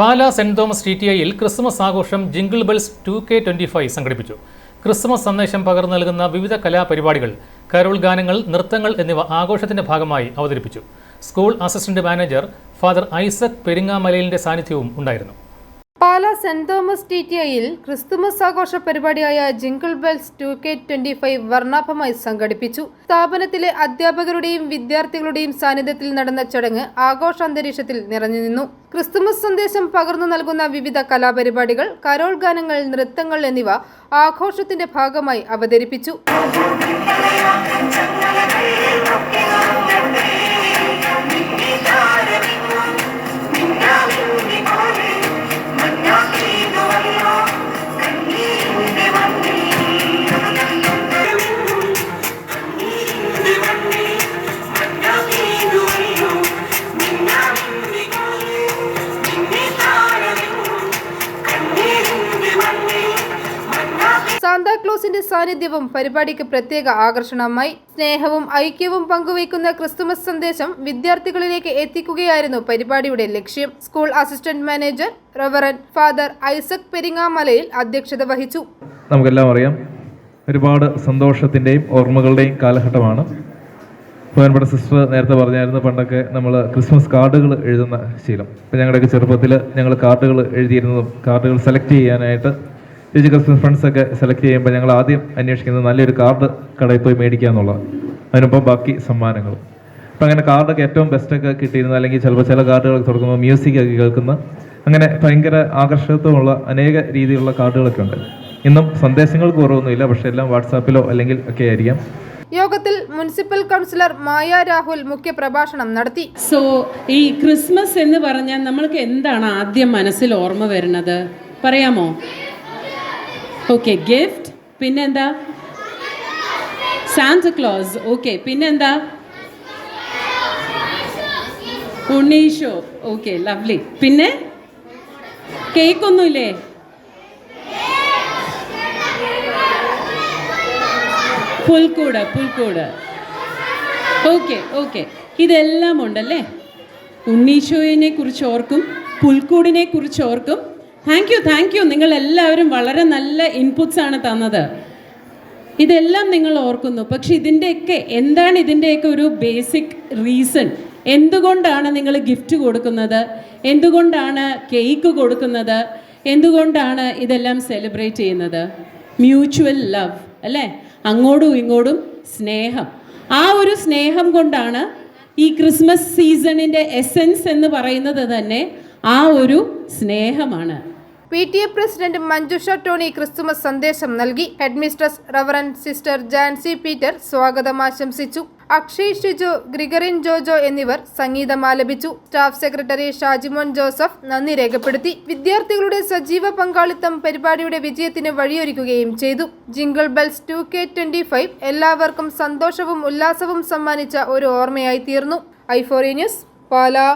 Pala Saint Thomas T T ഐയിൽ Christmas ആഘോഷം jingle bells two K twenty five സംഘടിപ്പിച്ചു. Christmas സന്ദേശം പകർന്നു നൽകുന്ന വിവിധ കലാപരിപാടികൾ കരോൾ ഗാനങ്ങൾ നൃത്തങ്ങൾ എന്നിവ ആഘോഷത്തിന്റെ ഭാഗമായി അവതരിപ്പിച്ചു. School assistant manager father Isaac പെരിങ്ങാമലയിലിന്റെ സാന്നിധ്യവും ഉണ്ടായിരുന്നു. Pala Saint Thomas T T ഐയിൽ ക്രിസ്തുമസ് ആഘോഷ പരിപാടിയായ jingle bells two K twenty five വർണാഭമായി സംഘടിപ്പിച്ചു. സ്ഥാപനത്തിലെ അധ്യാപകരുടെയും വിദ്യാർത്ഥികളുടെയും സാന്നിധ്യത്തിൽ നടന്ന ചടങ്ങ് ആഘോഷാന്തരീക്ഷത്തിൽ നിറഞ്ഞു നിന്നു ക്രിസ്തുമസ് സന്ദേശം പകർന്നു നൽകുന്ന വിവിധ കലാപരിപാടികൾ കരോൾ ഗാനങ്ങൾ നൃത്തങ്ങൾ എന്നിവ ആഘോഷത്തിന്റെ ഭാഗമായി അവതരിപ്പിച്ചു. സാന്താക്ലോസിന്റെ സാന്നിധ്യവും പരിപാടിക്ക് പ്രത്യേക ആകർഷണമായി സ്നേഹവും ഐക്യവും പങ്കുവയ്ക്കുന്ന ക്രിസ്തുമസ് സന്ദേശം വിദ്യാർത്ഥികളിലേക്ക് എത്തിക്കുകയായിരുന്നു പരിപാടിയുടെ ലക്ഷ്യം. School assistant manager reverend father Isaac Peringamalayil അധ്യക്ഷത വഹിച്ചു. നമുക്കെല്ലാം അറിയാം ഒരുപാട് സന്തോഷത്തിന്റെയും ഓർമ്മകളുടെയും കാലഘട്ടമാണ്. ബഹുമാനപ്പെട്ട സിസ്റ്റർ നേരത്തെ പറഞ്ഞായിരുന്നു പണ്ടൊക്കെ നമ്മൾ ക്രിസ്മസ് കാർഡുകൾ എഴുതുന്ന ശീലം. ഇപ്പം ഞങ്ങളുടെയൊക്കെ ചെറുപ്പത്തിൽ ഞങ്ങൾ കാർഡുകൾ എഴുതിയിരുന്നതും കാർഡുകൾ സെലക്ട് ചെയ്യാനായിട്ട് ക്രിസ്മസ് ഫ്രണ്ട്സ് ഒക്കെ സെലക്ട് ചെയ്യുമ്പോൾ ഞങ്ങൾ ആദ്യം അന്വേഷിക്കുന്നത് നല്ലൊരു കാർഡ് കടയിൽ പോയി മേടിക്കുക എന്നുള്ളത് അതിനൊപ്പം ബാക്കി സമ്മാനങ്ങളും. അപ്പം അങ്ങനെ കാർഡൊക്കെ ഏറ്റവും ബെസ്റ്റൊക്കെ കിട്ടിയിരുന്ന അല്ലെങ്കിൽ ചിലപ്പോൾ ചില കാർഡുകൾ തുറക്കുമ്പോൾ മ്യൂസിക് ഒക്കെ കേൾക്കുന്ന അങ്ങനെ ഭയങ്കര ആകർഷകത്വമുള്ള അനേക രീതിയിലുള്ള കാർഡുകളൊക്കെ ഉണ്ട്. ഇന്നും സന്ദേശങ്ങൾ കുറവൊന്നുമില്ല പക്ഷെ എല്ലാം വാട്സാപ്പിലോ അല്ലെങ്കിൽ ഒക്കെ ആയിരിക്കാം. യോഗത്തിൽ മുനിസിപ്പൽ കൗൺസിലർ മായ രാഹുൽ മുഖ്യ പ്രഭാഷണം നടത്തി. സോ ഈ ക്രിസ്മസ് എന്ന് പറഞ്ഞാൽ നമ്മൾക്ക് എന്താണ് ആദ്യം മനസ്സിൽ ഓർമ്മ വരുന്നത്? പറയാമോ? ഓക്കെ ഗിഫ്റ്റ് പിന്നെന്താ? സാന്റക്ലോസ് ഓക്കെ പിന്നെന്താ? ഉണ്ണീഷോ ഓക്കെ ലവ്ലി പിന്നെ? കേക്കൊന്നുമില്ലേ? പുൽക്കൂട് പുൽക്കൂട്. ഓക്കെ ഓക്കെ ഇതെല്ലാം ഉണ്ടല്ലേ? ഉണ്ണീശോയിനെ കുറിച്ച് ഓർക്കും പുൽക്കൂടിനെ കുറിച്ച് ഓർക്കും. താങ്ക് യു താങ്ക് യു നിങ്ങൾ എല്ലാവരും വളരെ നല്ല ഇൻപുട്സ് ആണ് തന്നത്. ഇതെല്ലാം നിങ്ങൾ ഓർക്കുന്നു. പക്ഷെ ഇതിന്റെയൊക്കെ എന്താണ് ഇതിന്റെയൊക്കെ ഒരു ബേസിക് റീസൺ എന്തുകൊണ്ടാണ് നിങ്ങൾ ഗിഫ്റ്റ് കൊടുക്കുന്നത്? എന്തുകൊണ്ടാണ് കേക്ക് കൊടുക്കുന്നത്? എന്തുകൊണ്ടാണ് ഇതെല്ലാം സെലിബ്രേറ്റ് ചെയ്യുന്നത്? മ്യൂച്വൽ ലവ് അല്ലേ? അങ്ങോട്ടും ഇങ്ങോട്ടും സ്നേഹം. ആ ഒരു സ്നേഹം കൊണ്ടാണ് ഈ ക്രിസ്മസ് സീസണിന്റെ എസെൻസ് എന്ന് പറയുന്നത് തന്നെ ആ ഒരു സ്നേഹമാണ്. P T A president Manjusha Tony Christmas സന്ദേശം നൽകി. Headmistress reverend sister Jancy Peter സ്വാഗതം ആശംസിച്ചു. അക്ഷയ് ഷിജു ഗ്രിഗറിൻ ജോജോ എന്നിവർ സംഗീതം ആലപിച്ചു. സ്റ്റാഫ് സെക്രട്ടറി ഷാജിമോൻ ജോസഫ് നന്ദി രേഖപ്പെടുത്തി. വിദ്യാർത്ഥികളുടെ സജീവ പങ്കാളിത്തം പരിപാടിയുടെ വിജയത്തിന് വഴിയൊരുക്കുകയും ചെയ്തു. Jingle bells two K twenty five എല്ലാവർക്കും സന്തോഷവും ഉല്ലാസവും സമ്മാനിച്ച ഒരു ഓർമ്മയായി തീർന്നു. ഐഫോറി ന്യൂസ് പാലാ.